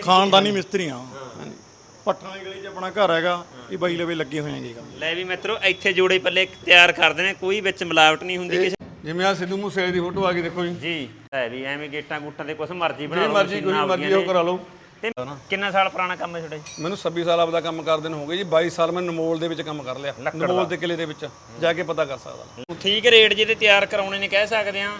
ਖਾਨਦਾਨੀ ਮਿਸਤਰੀ ਆ ਹਾਂਜੀ ਪੱਠਾਂ ਵਾਲੀ ਗਲੀ 'ਚ ਆਪਣਾ ਘਰ ਹੈਗਾ ਇਹ ਬਾਈ ਲਵੇ ਲੱਗੇ ਹੋਏ ਆਂਗੇ ਕੰਮ ਲੈ ਵੀ ਮਿੱਤਰੋ ਇੱਥੇ ਜੋੜੇ ਪੱਲੇ ਤਿਆਰ ਕਰਦੇ ਨੇ ਕੋਈ ਵਿੱਚ ਮਿਲਾਵਟ ਨਹੀਂ ਹੁੰਦੀ ਕਿਸੇ ਜਿਵੇਂ ਆ ਸਿੱਧੂ ਮੂਸੇ ਦੀ ਫੋਟੋ ਆ ਗਈ ਦੇਖੋ ਜੀ। ਜੀ ਲੈ ਵੀ ਐਵੇਂ ਗੇਟਾਂ ਗੂਟਾਂ ਤੇ ਕੁਛ ਮਰਜ਼ੀ ਬਣਾ ਜਿਹੜੀ ਲਓ ਮਰਜ਼ੀ ਕੋਈ ਮਸ਼ੀਨਾਂ ਮਰਜ਼ੀ ਆਉਂਦੀਆਂ ਉਹ ਕਰਾ ਲਓ। ਤੇ ਕਿੰਨਾ ਸਾਲ ਪੁਰਾਣਾ ਕੰਮ ਹੈ ਤੁਹਾਡਾ ਜੀ? ਮੈਨੂੰ 26 ਸਾਲ ਆਪਦਾ ਕੰਮ ਕਰਦੇ ਨੂੰ ਹੋ ਗਏ ਜੀ 22 ਸਾਲ ਮੈਂ ਨਮੋਲ ਦੇ ਵਿੱਚ ਕੰਮ ਕਰ ਲਿਆ ਨਮੋਲ ਦੇ ਕਿਲੇ ਦੇ ਵਿੱਚ ਜਾ ਕੇ ਪਤਾ ਕਰ ਸਕਦਾ। ਠੀਕ ਰੇਟ ਜਿਹਦੇ ਤਿਆਰ ਕਰਾਉਣੇ ਨੇ ਕਹਿ ਸਕਦੇ ਆ।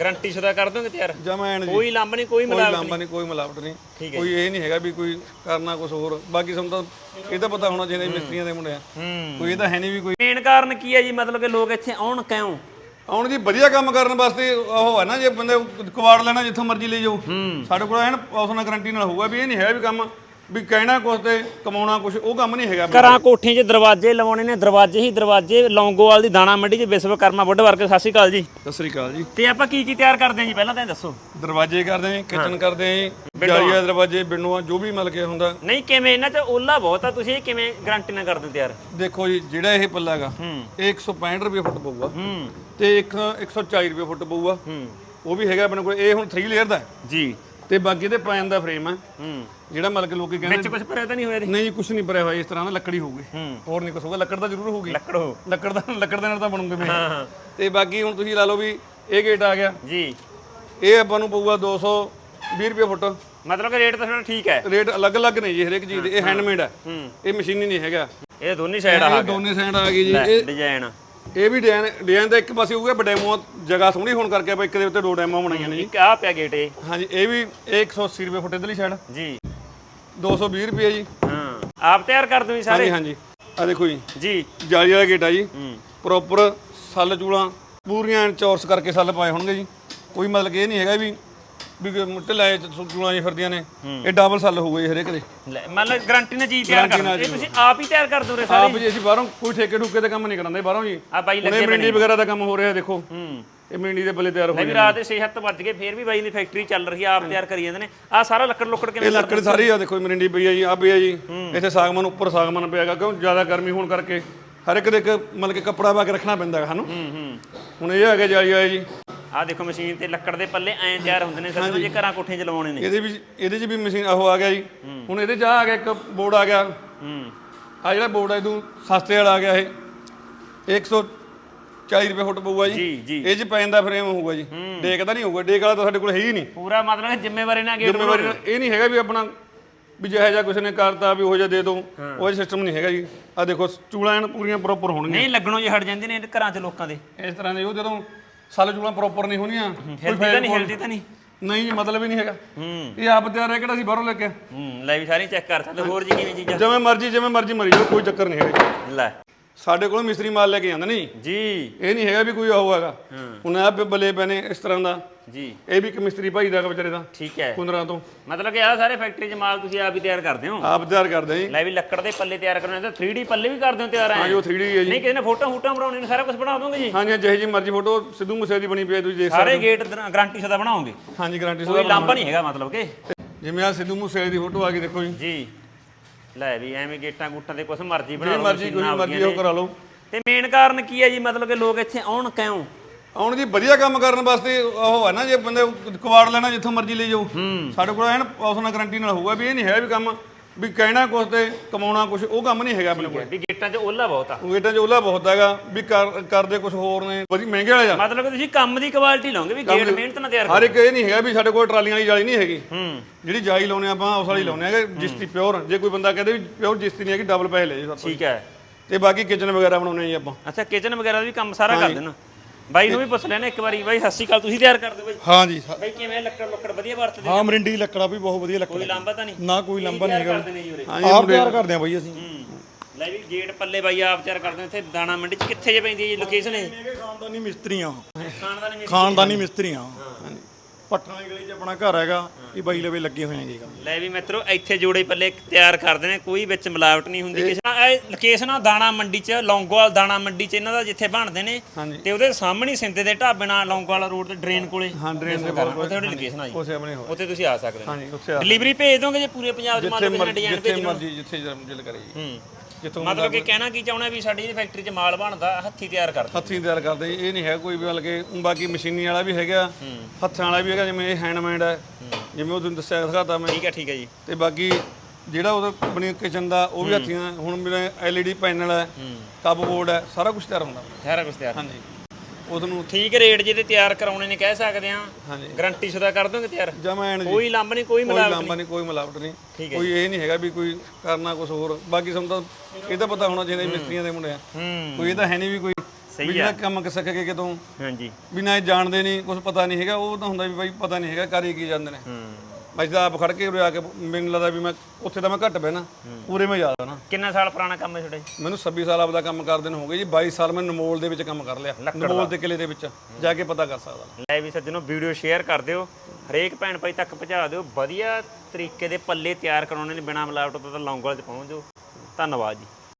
ਗਾਰੰਟੀ ਸ਼ੁਦਾ ਕਰ ਦੋਗੇ ਤਿਆਰ? ਜਮੈਨ ਜੀ। ਕੋਈ ਲੰਬ ਨਹੀਂ ਕੋਈ ਕੋਈ ਮਿਲਾਵਟ ਲਾਂਬਾ ਨਹੀਂ। ਕੋਈ ਮਿਲਾਵਟ ਨਹੀਂ। ਕੋਈ ਇਹ ਨਹੀਂ ਹੈਗਾ ਵੀ ਕੋਈ ਕਰਨਾ ਕੁਝ ਹੋਰ। ਬਾਕੀ ਸਾਨੂੰ ਤਾਂ ਇਹ ਤਾਂ ਪਤਾ ਹੋਣਾ ਚਾਹੀਦਾ ਮਿਸਤਰੀਆਂ ਦੇ ਮੁੰਡੇ ਆ। ਕੋਈ ਇਹ ਤਾਂ ਹੈ ਨਹੀਂ ਵੀ ਕੋਈ ਮੇਨ ਕਾਰਨ ਕੀ ਹੈ ਜੀ? ਮਤਲਬ ਕਿ ਲੋਕ ਇੱਥੇ ਆਉਣ ਕਿਉਂ? ਆਉਣ ਜੀ ਵਧੀਆ ਕੰਮ ਕਰਨ ਵਾਸਤੇ ਉਹ ਹੈ ਨਾ ਜੇ ਬੰਦੇ ਕੁਵਾੜ ਲੈਣਾ ਜਿੱਥੋਂ ਮਰਜ਼ੀ ਲੈ ਜਾਓ। ਸਾਡੇ ਕੋਲ ਐਨ ਉਸ ਨਾਲ ਗਾਰੰਟੀ ਨਾਲ ਹੋਊਗਾ ਵੀ ਇਹ ਨਹੀਂ ਹੈ ਵੀ ਕੰਮ। ਵੀ ਕਹਿਣਾ ਕੁਛ ਤੇ ਕਮਾਉਣਾ ਕੁਛ ਉਹ ਕੰਮ ਨਹੀਂ ਹੈਗਾ ਘਰਾਂ ਕੋਠੀਆਂ 'ਚ ਦਰਵਾਜ਼ੇ ਲਵਾਉਣੇ ਨੇ ਦਰਵਾਜ਼ੇ ਹੀ ਦਰਵਾਜ਼ੇ ਲੌਂਗੋਵਾਲ ਦੀ ਦਾਣਾ ਮੰਡੀ 'ਚ ਵਿਸ਼ਵਕਰਮਾ ਵੁੱਡ ਵਰਕ ਸਤਿ ਸ਼੍ਰੀ ਅਕਾਲ ਜੀ। ਸਤਿ ਸ੍ਰੀ ਅਕਾਲ ਜੀ। ਤੇ ਆਪਾਂ ਕੀ ਕੀ ਤਿਆਰ ਕਰਦੇ ਹਾਂ ਜੀ ਪਹਿਲਾਂ ਤਾਂ ਇਹ ਦੱਸੋ। ਦਰਵਾਜ਼ੇ ਕਰਦੇ ਆਂ ਕਿਚਨ ਕਰਦੇ ਆਂ ਜਾਲੀਆ ਦਰਵਾਜ਼ੇ ਬਿੰਨੂਆਂ ਜੋ ਵੀ ਮਿਲ ਕੇ ਹੁੰਦਾ। ਨਹੀਂ ਕਿਵੇਂ ਇਹਨਾਂ 'ਚ ਓਲਾ ਬਹੁਤ ਆ ਤੁਸੀਂ ਇਹ ਕਿਵੇਂ ਗਾਰੰਟੀ ਨਾਲ ਕਰਦੇ ਤਿਆਰ? ਦੇਖੋ ਜੀ ਜਿਹੜਾ ਇਹ ਪੱਲਾ ਹੈਗਾ ਹੂੰ। ਇਹ 165 ਰੁਪਏ ਫੁੱਟ ਪਊਗਾ। ਹੂੰ। ਤੇ ਇੱਕ 140 ਰੁਪਏ ਫੁੱਟ ਪਊਗਾ। ਹੂੰ। ਉਹ ਵੀ ਹੈਗਾ ਆਪਣੇ ਕੋਲ ਇਹ ਹੁਣ 3 ਲੇਅਰ ਦਾ ਜੀ। ਤੇ ਬਾਕੀ ਇਹਦੇ ਪੈਨ ਦਾ ਫਰੇਮ ਹੈ ਹੂੰ। ਜਿਹੜਾ ਮਤਲਬ ਕਿ ਲੋਕੀ ਕਹਿੰਦੇ ਵਿੱਚ ਕੁਝ ਭਰਿਆ ਤਾਂ ਨਹੀਂ ਹੋਇਆ ਇਹਦੇ? ਨਹੀਂ ਕੁਝ ਨਹੀਂ ਭਰਿਆ ਹੋਇਆ ਇਸ ਤਰ੍ਹਾਂ ਦਾ ਲੱਕੜੀ ਹੋਊਗੀ। ਹੋਰ ਨਹੀਂ ਕੁਝ ਹੋਊਗਾ ਲੱਕੜ ਦਾ ਜ਼ਰੂਰ ਹੋਊਗੀ। ਲੱਕੜ ਹੋ ਲੱਕੜ ਦਾ ਲੱਕੜ ਦੇ ਨਾਲ ਤਾਂ ਬਣੂਗੇ ਹਾਂ ਤੇ ਬਾਕੀ ਹੁਣ ਤੁਸੀਂ ਲਾ ਲਓ ਵੀ ਇਹ ਗੇਟ ਆ ਗਿਆ। ਜੀ। ਇਹ ਆਪਾਂ ਨੂੰ ਪਊਗਾ 220 ਰੁਪਏ ਫੁੱਟ। ਮਤਲਬ ਕਿ ਰੇਟ ਤਾਂ ਥੋੜਾ ਠੀਕ ਹੈ। ਰੇਟ ਅਲੱਗ-ਅਲੱਗ ਨੇ ਜੀ ਹਰੇਕ ਚੀਜ਼ ਦੇ। ਇਹ ਹੈਂਡਮੇਡ ਹੈ। ਹੂੰ। ਇਹ ਮਸ਼ੀਨੀ ਨਹੀਂ ਹੈਗਾ। ਇਹ ਦੋਨੀ ਸਾਈਡ ਆ ਇਹ ਦੋਨੇ ਸਾਈਡ ਆ ਗਈ ਜੀ। ਇਹ ਡਿਜ਼ਾਈਨ ਇਹ ਵੀ ਡਿਜ਼ਾਈਨ ਡਿਜ਼ਾਈਨ ਦਾ ਇੱਕ ਪਾਸੇ ਹੋਊਗਾ ਡੈਮੋ ਜਗ੍ਹਾ ਥੋੜੀ ਹੋਣ ਕਰਕੇ ਆਪਾਂ ਇੱਕ ਦੇ ਉੱਤੇ ਦੋ ਡੈਮੋ ਬਣਾਈਆਂ ਨੇ ਜੀ। ਇੱਕ ਆ ਪਿਆ ਗੇਟ ਇਹ। ਹਾਂਜੀ ਇਹ ਵੀ ਇਹ 180 ਰੁਪਏ ਫੁੱਟ ਇਧਰਲੀ ਸਾਈਡ ਜੀ। 220 ਰੁਪਏ ਜੀ। ਹਾਂ। ਆਪ ਤਿਆਰ ਕਰ ਦੋ ਜੀ ਸਾਰੇ। ਹਾਂਜੀ ਹਾਂਜੀ। ਆ ਦੇਖੋ ਜੀ। ਜੀ। ਜਾਲੀ ਵਾਲਾ ਗੇਟ ਆ ਜੀ। ਹੂੰ। ਪ੍ਰੋਪਰ ਸੱਲ ਚੂਲਾਂ ਪੂਰੀਆਂ ਚੌਰਸ ਕਰਕੇ ਸੱਲ ਪਾਏ ਹੋਣਗੇ ਜੀ। ਕੋਈ ਮਤਲਬ ਇਹ ਨਹੀਂ ਹੈਗਾ ਵੀ ਵੀ ਢਿੱਲਾਏ ਜੀ ਫਿਰਦੀਆਂ ਨੇ। ਇਹ ਡਬਲ ਸੱਲ ਹੋਊਗਾ ਜੀ ਹਰੇਕ ਦੇ। ਲੈ ਮਤਲਬ ਗਾਰੰਟੀ ਨਾਲ ਚੀਜ਼ ਤਿਆਰ ਕਰ ਇਹ ਤੁਸੀਂ ਆਪ ਹੀ ਤਿਆਰ ਕਰ ਦੋ ਰੇ ਆਪ ਸਾਰੇ ਜੀ ਅਸੀਂ ਬਾਹਰੋਂ ਕੋਈ ਠੇਕੇ ਠੂਕੇ ਦਾ ਕੰਮ ਨਹੀਂ ਕਰਾਂਦੇ ਬਾਹਰੋਂ ਜੀ। ਆ ਬਾਈ ਹੁਣੇ ਲੱਗੇ ਮਿੰਡੀ ਵਗੈਰਾ ਦਾ ਕੰਮ ਹੋ ਰਿਹਾ ਦੇਖੋ। ਹੂੰ। ਇਹ ਮਿੰਡੀ ਦੇ ਬੱਲੇ ਤਿਆਰ ਹੋ ਲੈ ਵੀ ਰਾਤ ਦੇ 6-7 ਵੱਜ ਗਏ ਫੇਰ ਵੀ ਬਾਈ ਦੀ ਫੈਕਟਰੀ ਚੱਲ ਰਹੀ ਆ ਆਪ ਤਿਆਰ ਕਰੀ ਜਾਂਦੇ ਨੇ। ਆ ਸਾਰਾ ਲੱਕੜ ਲੁੱਕੜ ਇਹ ਕਿਵੇਂ ਲੱਕੜ ਸਾਰੀ ਆ ਦੇਖੋ ਮਿੰਡੀ ਪਈ ਆ ਜੀ ਆ ਪਈ ਆ ਜੀ। ਇੱਥੇ ਸਾਗਮਨ ਉੱਪਰ ਸਾਗਮਨ ਪਿਆਗਾ ਕਿਉਂ? ਜ਼ਿਆਦਾ ਗਰਮੀ ਹੋਣ ਕਰਕੇ। ਹਰ ਇੱਕ ਦੇ ਇੱਕ ਮਤਲਬ ਕਿ ਕੱਪੜਾ ਪਾ ਕੇ ਰੱਖਣਾ ਪੈਂਦਾ ਹੈ ਸਾਨੂੰ। ਹੂੰ ਹੂੰ। ਹੁਣ ਇਹ ਹੈਗਾ ਜਾਈ ਆਇਆ ਜੀ। ਆ ਦੇਖੋ ਮਸ਼ੀਨ ਤੇ ਲੱਕੜ ਦੇ ਪੱਲੇ ਐਂ ਤਿਆਰ ਹੁੰਦੇ ਨੇ ਸੱਚ ਜੇ ਘਰਾਂ ਕੋਠੀਆਂ 'ਚ ਲਵਾਉਣੇ ਨੇ। ਇਹਦੇ ਵਿੱਚ ਇਹਦੇ 'ਚ ਵੀ ਮਸ਼ੀਨ ਉਹ ਆ ਗਿਆ ਜੀ। ਹੁਣ ਇਹਦੇ 'ਚ ਆਹ ਆ ਗਿਆ ਇੱਕ ਬੋਰਡ ਆ ਗਿਆ। ਹੂੰ। ਆ ਜਿਹੜਾ ਬੋਰਡ ਆ ਇਹਦੋਂ ਸਸਤੇ ਵਾਲਾ ਆ ਗਿਆ ਇਹ। 140 ਰੁਪਏ ਫੁੱਟ ਪਊਗਾ ਜੀ। ਜੀ ਜੀ। ਇਹ 'ਚ ਪੈਨ ਦਾ ਫਰੇਮ ਹੋਊਗਾ ਜੀ। ਡੇਕ ਦਾ ਨਹੀਂ ਹੋਊਗਾ ਡੇਕ ਵਾਲਾ ਤਾਂ ਸਾਡੇ ਕੋਲ ਹੈ ਹੀ ਨਹੀਂ। ਪੂਰਾ ਮਤਲਬ ਜ਼ਿੰਮੇਵਾਰੀ ਨਾਲ ਗੇਟ ਜ਼ਿੰਮੇਵਾਰੀ ਨਾਲ। ਇਹ ਨਹੀਂ ਹੈਗਾ ਵੀ ਆਪਣਾ ਵੀ ਜਿਹੋ ਜਿਹਾ ਕਿਸੇ ਨੇ ਕਰਤਾ ਵੀ ਉਹ ਜਿਹਾ ਦੇ ਦੋ। ਉਹ ਸਿਸਟਮ ਨਹੀਂ ਹੈਗਾ ਜੀ। ਆ ਦੇਖੋ ਚੂਲਾਂ ਐਨ ਪੂਰੀਆਂ ਪ੍ਰੋਪਰ ਹੋਣਗੀਆਂ। ਨਹੀਂ ਲੱਗਣੋਂ ਜੇ ਹਟ ਜਾਂਦੇ ਨੇ ਘਰਾਂ 'ਚ ਲੋਕਾਂ ਦੇ। ਇਸ ਤਰ੍ਹਾਂ ਦੇ ਉਹ ਜਦੋਂ ਸੱਲ ਚੂਲਾਂ ਪ੍ਰੋਪਰ ਨਹੀਂ ਹੋਣੀਆਂ। ਕੋਈ ਹਿਲਦੀ ਤਾਂ ਨਹੀਂ ਹਿਲਦੀ ਤਾਂ ਨਹੀਂ। ਨਹੀਂ ਜੀ ਮਤਲਬ ਹੀ ਨਹੀਂ ਹੈਗਾ। ਹੂੰ। ਇਹ ਆਪ ਤਿਆਰ ਹੈ ਕਿਹੜਾ ਅਸੀਂ ਬਾਹਰੋਂ ਲੈ ਕੇ। ਹੂੰ ਲੈ ਵੀ ਸਾਰੀ ਚੈੱਕ ਕਰ ਸਕਦੇ ਹੋਰ ਜੀ ਕਿਵੇਂ ਚੀਜ਼ਾਂ? ਜਿਵੇਂ ਮਰਜ਼ੀ ਜਿਵੇਂ ਮਰਜ਼ੀ ਮਰੀ ਜਾਓ ਕੋਈ ਚੱਕਰ ਨਹੀਂ ਹੈਗਾ। ਲੈ। ਸਾਡੇ ਕੋਲ ਮਿਸਤਰੀ ਮਾਲ ਲੈ ਕੇ ਜਾਂਦੇ ਨਹੀਂ। ਜੀ। ਇਹ ਨਹੀਂ ਹੈਗਾ ਵੀ ਕੋਈ ਉਹ ਹੈਗਾ। ਹੁਣ ਆ ਬੱਲੇ ਪੈਨੇ ਇਸ ਤਰ੍ਹਾਂ ਦਾ। ਜੀ। ਇਹ ਵੀ ਇੱਕ ਮਿਸਤਰੀ ਭਾਈ ਦਾ ਵਿਚਾਰੇ ਦਾ। ਠੀਕ ਹੈ। ਕੁੰਦਰਾ ਤੋਂ। ਮਤਲਬ ਕਿ ਆ ਸਾਰੇ ਫੈਕਟਰੀ 'ਚ ਮਾਲ ਤੁਸੀਂ ਆਪ ਹੀ ਤਿਆਰ ਕਰਦੇ ਹੋ? ਆਪ ਤਿਆਰ ਕਰਦੇ ਜੀ। ਲੈ ਵੀ ਲੱਕੜ ਦੇ ਪੱਲੇ ਤਿਆਰ ਕਰਨੇ ਤਾਂ 3D ਪੱਲੇ ਵੀ ਕਰਦੇ ਹੋ ਤਿਆਰ ਐ? ਹਾਂਜੀ ਉਹ 3D ਹੈ ਜੀ। ਨਹੀਂ ਕਿਸੇ ਨੇ ਫੋਟੋ ਫੂਟਾਂ ਬਣਾਉਣੀ ਨੇ ਸਾਰਾ ਕੁਝ ਬਣਾ ਦੋਗੇ ਜੀ? ਹਾਂਜੀ ਜਿਹੇ ਜੀ ਮਰਜ਼ੀ ਫੋਟੋ ਸਿੱਧੂ ਮੂਸੇ ਦੀ ਬਣੀ ਪਈ ਹੈ ਤੁਸੀਂ ਦੇਖ ਸਾਰੇ ਗੇਟ ਗਾਰੰਟੀ ਸ਼ਦਾ ਬਣਾਓਗੇ? ਸਕਦੇ ਹਾਂਜੀ ਗਾਰੰਟੀ ਕੋਈ ਲਾਂਭਾ ਨਹੀਂ ਹੈਗਾ ਮਤਲਬ ਕਿ। ਜਿਵੇਂ ਆ ਸਿੱਧੂ ਮੂਸੇ ਦੀ ਫੋਟੋ ਆ ਗਈ ਦੇਖੋ ਜੀ। ਜੀ। ਲੈ ਵੀ ਐਵੇਂ ਗੇਟਾਂ ਗੂਟਾਂ ਤੇ ਕੁਝ ਮਰਜ਼ੀ ਬਣਾ ਜਿਹੜੀ ਲਓ ਮਰਜ਼ੀ ਕੋਈ ਮਸ਼ੀਨਾਂ ਮਰਜ਼ੀ ਉਹ ਕਰਾ ਲਓ। ਤੇ ਮੇਨ ਕਾਰਨ ਕੀ ਹੈ ਜੀ? ਮਤਲਬ ਕਿ ਲੋਕ ਇੱਥੇ ਆਉਣ ਕਿਉਂ? ਆਉਣ ਜੀ ਵਧੀਆ ਕੰਮ ਕਰਨ ਵਾਸਤੇ ਉਹ ਹੈ ਨਾ ਜੇ ਬੰਦੇ ਕੁਵਾੜ ਲੈਣਾ ਜਿੱਥੋਂ ਮਰਜ਼ੀ ਲੈ ਜਾਓ। ਸਾਡੇ ਕੋਲ ਐਨ ਉਸ ਨਾਲ ਗਾਰੰਟੀ ਨਾਲ ਹੋਊਗਾ ਵੀ ਇਹ ਨਹੀਂ ਹੈ ਵੀ ਕੰਮ। ਵੀ ਕਹਿਣਾ ਕੁਛ ਤੇ ਕਮਾਉਣਾ ਕੁਛ ਉਹ ਕੰਮ ਨਹੀਂ ਹੈਗਾ ਆਪਣੇ ਕੋਲ। ਵੀ ਗੇਟਾਂ 'ਚ ਓਲਾ ਬਹੁਤ ਆ। ਗੇਟਾਂ 'ਚ ਉਹਲਾ ਬਹੁਤ ਹੈਗਾ ਵੀ ਕਰ ਕਰਦੇ ਕੁਝ ਹੋਰ ਨੇ। ਵਧੀਆ ਮਹਿੰਗੇ ਵਾਲੇ ਆ। ਮਤਲਬ ਕਿ ਤੁਸੀਂ ਕੰਮ ਦੀ ਕੁਆਲਿਟੀ ਲਾਉਂਗੇ ਵੀ ਗੇਟ ਮਿਹਨਤ ਨਾਲ ਤਿਆਰ ਹਰ ਇੱਕ ਇਹ ਨਹੀਂ ਹੈਗਾ ਵੀ ਸਾਡੇ ਕੋਲ ਟਰਾਲੀਆਂ ਵਾਲੀ ਜਾਲੀ ਨਹੀਂ ਹੈਗੀ। ਹੂੰ। ਜਿਹੜੀ ਜਾਈ ਲਾਉਨੇ ਆਪਾਂ ਉਸ ਵਾਲੀ ਲਾਉਨੇ ਹੈਗੇ ਜਿਸਤੀ ਪਿਓਰ ਜੇ ਕੋਈ ਬੰਦਾ ਕਹਿੰਦੇ ਵੀ ਪਿਓਰ ਜਿਸਤੀ ਨਹੀਂ ਹੈਗੀ ਡਬਲ ਪੈਸੇ ਲੈ ਜੀ ਸਾਡੇ ਤੋਂ। ਠੀਕ ਹੈ। ਤੇ ਬਾਕੀ ਕਿਚਨ ਵਗੈਰਾ ਬਣਾਉਨੇ ਜੀ ਆਪਾਂ। ਅੱਛਾ ਕਿਚਨ ਵਗੈਰਾ ਦਾ ਵੀ ਕੰਮ ਸਾਰਾ ਕਰ ਦੇਣਾ। ਬਾਈ ਨੂੰ ਵੀ ਪੁੱਛ ਲੈਣਾ ਇੱਕ ਵਾਰੀ ਬਾਈ ਸਤਿ ਸ਼੍ਰੀ ਅਕਾਲ ਤੁਸੀਂ ਤਿਆਰ ਕਰ ਦਿਓ ਬਾਈ? ਹਾਂ ਜੀ ਬਾਈ ਕਿਵੇਂ ਲੱਕੜ ਲੁੱਕੜ ਵਧੀਆ ਵਰਤਦੇ ਹਾਂ? ਮਰਿੰਡੀ ਦੀ ਲੱਕੜਾ ਵੀ ਬਹੁਤ ਵਧੀਆ ਲੱਕੜ ਕੋਈ ਲਾਂਬਾ ਤਾਂ ਨਹੀਂ? ਨਾ ਕੋਈ ਲੰਬਾ ਨਹੀਂ ਹੈਗਾ। ਕਰਦੇ ਨੇ ਜੀ ਉਰੇ? ਆਪ ਤਿਆਰ ਕਰਦੇ ਆ ਬਾਈ ਅਸੀਂ। ਹੂੰ। ਲੈ ਵੀ ਗੇਟ ਪੱਲੇ ਬਾਈ ਆਪ ਤਿਆਰ ਕਰਦੇ ਨੇ। ਇੱਥੇ ਦਾਣਾ ਮੰਡੀ 'ਚ ਕਿੱਥੇ ਜੇ ਪੈਂਦੀ ਹੈ ਜੀ ਲੋਕੇਸ਼ਨ ਇਹ? ਇਹ ਖਾਨਦਾਨੀ ਮਿਸਤਰੀ ਆ ਖਾਨਦਾਨੀ ਮਿਸਤਰੀ। ਖਾਨਦਾਨੀ ਮਿਸਤਰੀ ਆ ਪੱਠਾਂ ਵਾਲੀ ਗਲੀ 'ਚ ਆਪਣਾ ਘਰ ਹੈਗਾ। ਇਹ ਬਾਈ ਲਵੇ ਲੱਗੇ ਹੋਏ ਆਂਗੇ ਕੰਮ। ਲੈ ਵੀ ਮਿੱਤਰੋ ਇੱਥੇ ਜੋੜੇ ਪੱਲੇ ਤਿਆਰ ਕਰਦੇ ਨੇ ਕੋਈ ਵਿੱਚ ਮਿਲਾਵਟ ਨਹੀਂ ਹੁੰਦੀ। ਕਿਸੇ ਨਾਲ ਇਹ ਲੋਕੇਸ਼ਨ ਆ ਦਾਣਾ ਮੰਡੀ 'ਚ ਲੌਂਗੋਵਾਲ ਦਾਣਾ ਮੰਡੀ 'ਚ ਇਹਨਾਂ ਦਾ ਜਿੱਥੇ ਬਣਦੇ ਨੇ ਹਾਂਜੀ। ਤੇ ਉਹਦੇ ਸਾਹਮਣੇ ਹੀ ਸਿੰਦੇ ਦੇ ਢਾਬੇ ਨਾਲ ਲੌਂਗੋਵਾਲ ਰੋਡ ਤੇ ਡਰੇਨ ਕੋਲੇ। ਹਾਂ ਡਰੇਨ ਦੇ ਉੱਥੇ ਤੁਹਾਡੀ ਲੋਕੇਸ਼ਨ ਆ ਜੀ। ਉਸੇ ਆਪਣੇ ਹੋ ਉੱਥੇ ਤੁਸੀਂ ਆ ਸਕਦੇ ਹੋ। ਹਾਂਜੀ ਉੱਥੇ ਆ। ਡਿਲੀਵਰੀ ਭੇਜ ਦੋਗੇ ਜੇ ਪੂਰੇ ਪੰਜਾਬ ਮੰਨ ਜਿੱਥੇ ਮਰਜ਼ੀ ਡਿਜ਼ਾਈਨ ਜਿੱਥੇ ਭੇਜਣਾ ਮਰਜ਼ੀ ਜਿੱਥੇ ਦਿਲ ਕਰੇ ਜੀ। ਹੂੰ। ਜਿੱਥੋਂ ਮਤਲਬ ਕਿ ਕਹਿਣਾ ਕੀ ਚਾਹੁੰਦਾ ਵੀ ਸਾਡੀ ਜਿਹੜੀ ਫੈਕਟਰੀ 'ਚ ਮਾਲ ਬਣਦਾ ਹੱਥੀ ਤਿਆਰ ਕਰਦੇ ਹੱਥੀਂ ਤਿਆਰ ਕਰਦੇ ਜੀ, ਇਹ ਨਹੀਂ ਹੈ ਕੋਈ ਵੀ ਮਤਲਬ ਕਿ ਬਾਕੀ ਮਸ਼ੀਨੀ ਵਾਲਾ ਵੀ ਹੈਗਾ ਹੱਥਾਂ ਵਾਲਾ ਵੀ ਹੈਗਾ ਜਿਵੇਂ ਇਹ ਹੈਂਡਮੇਡ ਹੈ। ਜਿਵੇਂ ਉਹ ਤੁਹਾਨੂੰ ਦੱਸਿਆ ਦਿਖਾਤਾ ਮੈਂ। ਠੀਕ ਹੈ ਠੀਕ ਹੈ ਜੀ। ਤੇ ਬਾਕੀ ਜਿਹੜਾ ਉਹਦਾ ਆਪਣੀ ਕਿਚਨ ਦਾ ਉਹ ਵੀ ਹੱਥੀਆਂ ਹੁਣ ਮੇਰੇ ਐਲਈਡੀ ਪੈਨਲ ਹੈ ਕੱਪ ਬੋਰਡ ਹੈ ਸਾਰਾ ਕੁਝ ਤਿਆਰ ਹੁੰਦਾ। ਸਾਰਾ ਕੁਝ ਤਿਆਰ ਹਾਂਜੀ। ਉਹਨੂੰ ਠੀਕ ਰੇਟ ਜਿਹਦੇ ਤਿਆਰ ਕਰਾਉਣੇ ਨੇ ਕਹਿ ਸਕਦੇ ਆ ਗਾਰੰਟੀ ਸ਼ੁਦਾ ਕਰ ਦੋਗੇ ਤਿਆਰ? ਜਮਾ ਐਨ ਜੀ। ਕੋਈ ਲੰਬ ਨਹੀਂ ਕੋਈ ਕੋਈ ਮਿਲਾਵਟ ਲਾਂਬਾ ਨਹੀਂ। ਕੋਈ ਮਿਲਾਵਟ ਨਹੀਂ। ਕੋਈ ਇਹ ਨਹੀਂ ਹੈਗਾ ਵੀ ਕੋਈ ਕਰਨਾ ਕੁਝ ਹੋਰ। ਬਾਕੀ ਸਾਨੂੰ ਤਾਂ ਇਹ ਤਾਂ ਪਤਾ ਹੋਣਾ ਚਾਹੀਦਾ ਮਿਸਤਰੀਆਂ ਦੇ ਮੁੰਡੇ ਆ। ਕੋਈ ਇਹ ਤਾਂ ਹੈ ਨਹੀਂ ਵੀ ਕੋਈ ਸਹੀ ਜਿਹੜਾ ਕੰਮ ਸਿੱਖ ਕੇ ਕਿਤੋਂ? ਹਾਂਜੀ। ਵੀ ਨਾ ਇਹ ਜਾਣਦੇ ਨਹੀਂ ਕੁਝ ਪਤਾ ਨਹੀਂ ਹੈਗਾ ਉਹ ਤਾਂ ਹੁੰਦਾ ਵੀ ਬਾਈ ਪਤਾ ਨਹੀਂ ਹੈਗਾ ਕਰੀ ਕੀ ਜਾਂਦੇ ਨੇ। ਹੂੰ। ਮੈਂ ਆਪ ਖੜ ਕੇ ਉਰੇ ਆ ਕੇ ਮੈਨੂੰ ਲੱਗਦਾ ਵੀ ਮੈਂ ਉੱਥੇ ਤਾਂ ਮੈਂ ਘੱਟ ਬਹਿਣਾ ਪੂਰੇ ਮੈਂ ਆ ਨਾ। ਕਿੰਨਾ ਸਾਲ ਪੁਰਾਣਾ ਕੰਮ ਹੈ ਤੁਹਾਡਾ ਜੀ? ਮੈਨੂੰ 26 ਸਾਲ ਆਪਦਾ ਕੰਮ ਕਰਦੇ ਨੂੰ ਹੋ ਗਏ ਜੀ 22 ਸਾਲ ਮੈਂ ਨਮੋਲ ਦੇ ਵਿੱਚ ਕੰਮ ਕਰ ਲਿਆ ਨਮੋਲ ਦੇ ਕਿਲੇ ਦੇ ਵਿੱਚ ਜਾ ਕੇ ਪਤਾ ਕਰ ਸਕਦਾ। ਲੈ ਵੀ ਸੱਜਣੋ ਵੀਡੀਓ ਸ਼ੇਅਰ ਕਰ ਦਿਓ ਹਰੇਕ ਭੈਣ ਭਾਈ ਤੱਕ ਪਹੁੰਚਾ ਦਿਓ ਵਧੀਆ ਤਰੀਕੇ ਦੇ ਪੱਲੇ ਤਿਆਰ ਕਰਾਉਣੇ ਨੇ ਬਿਨਾ ਮਿਲਾਵਟ ਤੋਂ ਤਾਂ ਲੌਂਗੋਵਾਲ ਚ ਪਹੁੰਚ ਜਾਓ। ਧੰਨਵਾਦ ਜੀ।